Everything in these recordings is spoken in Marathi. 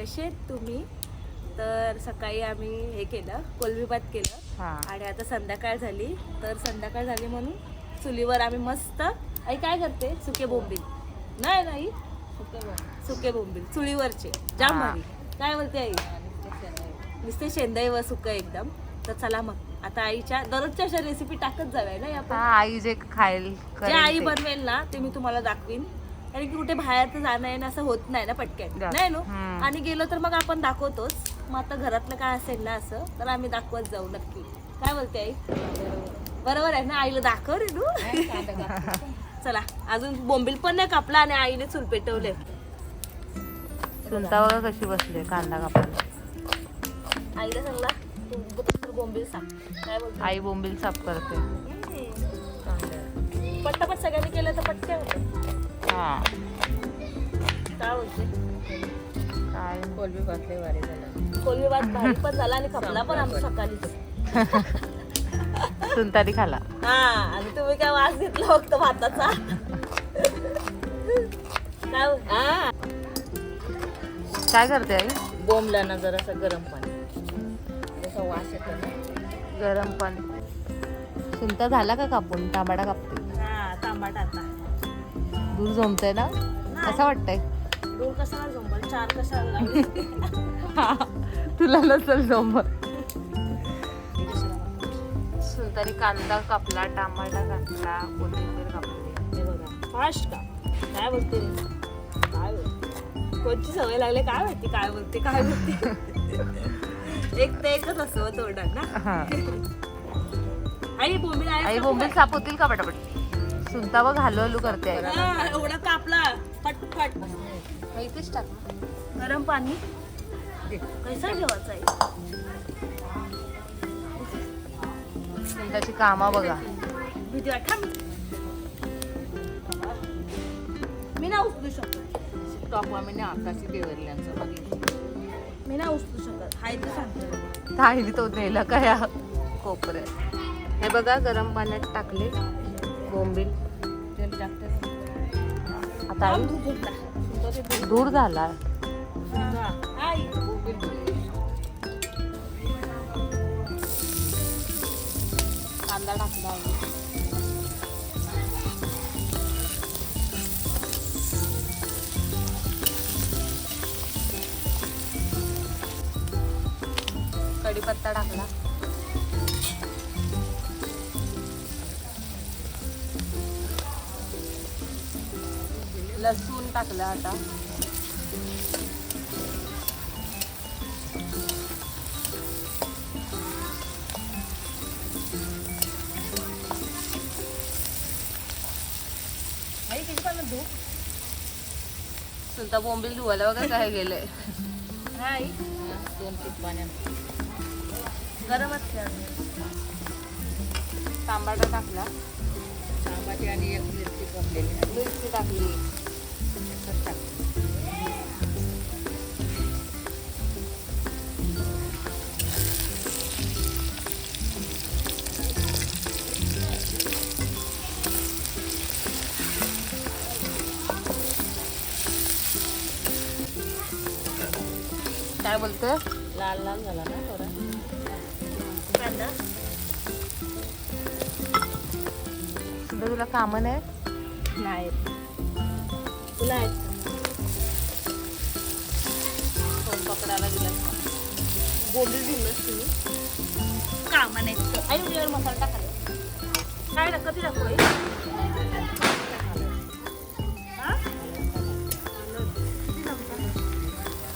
कसे तुम्ही? तर सकाळी आम्ही हे केलं कोलबी भात केलं. आणि आता संध्याकाळ झाली. तर संध्याकाळ झाली म्हणून चुलीवर आम्ही मस्त आई काय करते? सुके बोंबील. नाही नाही. सुके बोंबील. चुलीवरचे. जाम. भारी. काय बोलते आई? नुसते शेंदाई व सुक एकदम. तर चला मग. आता आईच्या दररोजच्या अशा रेसिपी टाकत जाव्या ना आपण आई जे खाईल जे आई. बनवेल ना ते मी तुम्हाला दाखवीन. कारण की कुठे बाहेर तर जाणं येणं असं होत नाही ना पटकन. नाही नो. आणि गेलो तर मग आपण दाखवतोच. मग आता घरातलं काय असेल ना असं तर आम्ही दाखवत जाऊ नक्की. काय बोलते आई? बरोबर आहे ना? आईला दाखव रे तू चला अजून बोंबील पण नाही कापला आणि आईने चूल पेटवले. सुनता बघा कशी बसली कांदा कापायला. आईला सांगला तू बोंबील काय बोलते? आई बोंबील साफ करते. पटापट सगळ्यांनी केलं तर पटकन. होतं हा काय काय कोलबी भातले वारे झाला कोलमी भात भारी पण झाला आणि खपला पण आम्ही सकाळीच सुनतारी खाला. हा आणि तुम्ही काय वास घेतला फक्त भाताचा? काय हा. करते आई? बोंबला ना जरासं गरम पाणी. जसा वास येतो ना. गरम पाणी. सुनता झाला का कापून? तांबाडा कापते. हा तांबाट आता. दूध जमतंय ना? कसं वाटतंय? दूर कशाला जमल? चार कशाला लागले तुला नसल जमत. सुनतारी कांदा कापला टमाटा कापला कोथिंबीर कापली. हे बघा फास्ट का? काय बोलते रे? काय बोलते? कोणची सवय लागले? काय माहिती काय बोलते? काय बोलते? एक ते एकच असं तोंडात ना? हा. आई बोंबील आई? बोंबील साफ होतील का पटापट? सुनता बघ हलू हलू करते. हा, एवढा कापला. फटफट इथेच टाक. गरम पाणी. कैसा जेवायचं आहे. सुनताची कामा बघा. भीती मी ना उचलू शकत. टॉप आम्ही ना आकाशी देवरल्यांचं बघितलं. मी ना उचलू शकत. हाय ते सांगते. ताईने तो नेला का या? कोपऱ्यात. हे बघा गरम पाण्यात टाकले. बोंबील. आता आई? दूर झाला. कांदा टाकला कढीपत्ता टाकला. लसूण टाकलं आता? सुलता बोंबील धुवायला बघा काय गेलंय. आई दोन पाण्यात. खेळ तांबाटा टाकला. तांबाटी आणि एक मिरची कापलेली मिरची टाकली. काय बोलतोय? लाल लाल झाला ना थोडा. कांदा? सुद्धा तुला कामं नाही नाही तुला आहेत? का? फोन पकडायला गेला बोंबील दिलंस तुम्ही? कामा नाही आई उद्यावर मसाला टाकायला. काय टाक कधी टाकू? हा?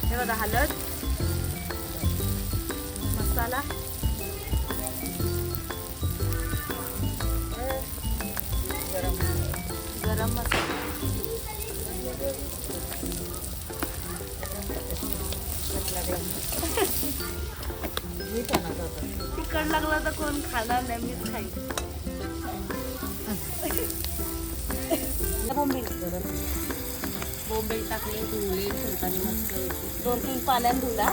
हे बघा हळद मसाला. गरम मसाला. तिखट लागला तर कोण खाणार नाही मीच खाईन. बोंबील बोंबील टाकले धुवले मस्त. दोन तीन पाण्यात धुला.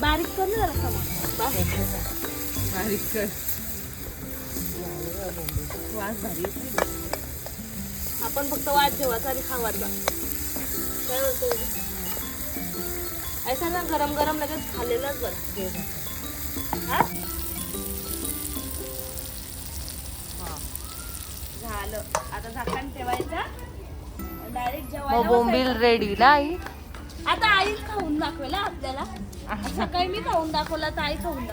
बारीक कर ना जरा मग बारीक कर. वास भारी. आपण फक्त वाट ठेवायचा आणि खावायचा काय बोलतो ऐसा ना गरम गरम लगेच खाल्लेलंच बरं. हा? झालं. आता झाकण ठेवायचा. डायरेक्ट जेवायला बोंबील. रेडी ना आई आता आई खाऊन दाखवेल आपल्याला. सकाळी मी खाऊन दाखवला तर आई खाऊन?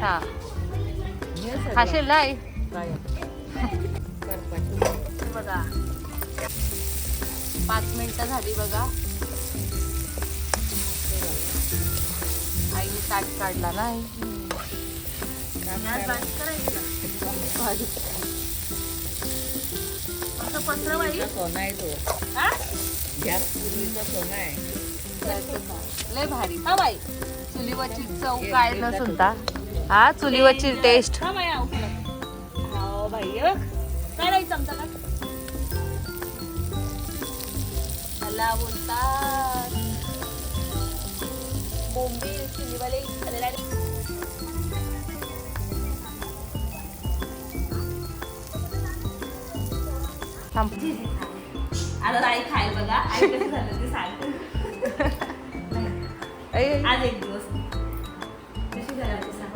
हा हे. खाशील ना आई? बघा. पाच मिनिटं झाली बघा. आईने ताट काढला ना आई. करायचा असं पत्र बाई सोना आहे तो. हा? गॅस पूर्वीचा सोना आहे. लय भारी. हा बाई. चुलीवरची चव काय न सुनता? हा चुलीवरची टेस्ट हा बाई आऊ बाई बघ. काय नाही चमचा का मला बोलतात बोंबील चिलीवाले आता आई खाईल बघा. आई कसं झालं ते सांग. आई, आई. आज एक दिवस. कशी झालं ते सांग.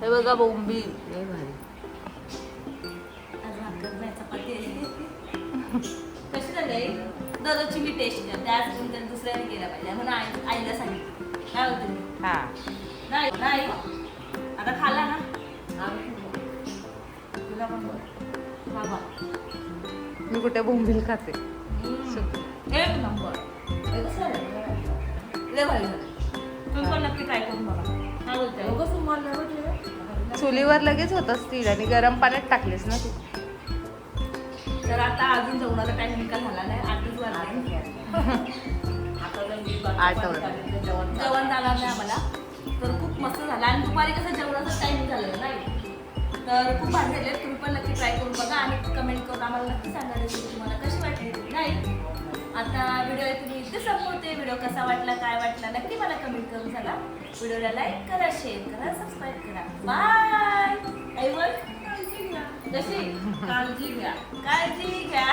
हे बघा बोंबी लय भारी. आज भाकर नाही चपाती आहे. कशी झालंय दररोजची मी टेस्ट करते आज त्याने दुसऱ्याने केला पाहिजे. म्हणून आई आईला सांगितलं. काय होतं मी हा. नाही नाही. आता खाल्ला ना. तुला पण बोल. हा बा मी कुठे बोंबील खाते. एक नंबर. झालं? झालं चुलीवर लगेच होत असतील आणि गरम पाण्यात टाकलेस ना तू. तर आता अजून जेवणाचा टाइम निकाल झाला नाही आठच वाजले. आठ वाजले. जेवण झालं. नाही आम्हाला. तर खूप मस्त झालं. आणि दुपारी कसं जेवणाचा टाइम झालेला नाही. तर खूप भारी झाले तुम्ही पण नक्की ट्राय करून बघा आणि कमेंट करून आम्हाला नक्की सांगा रेसिपी तुम्हाला कशी वाटली नाही आता व्हिडिओ तुम्ही इथे संपवते. व्हिडिओ कसा वाटला काय वाटला नक्की मला कमेंट करून सांगा. व्हिडिओला लाईक करा शेअर करा सबस्क्राईब करा. बाय बोल. कशी काळजी घ्या. काळजी घ्या.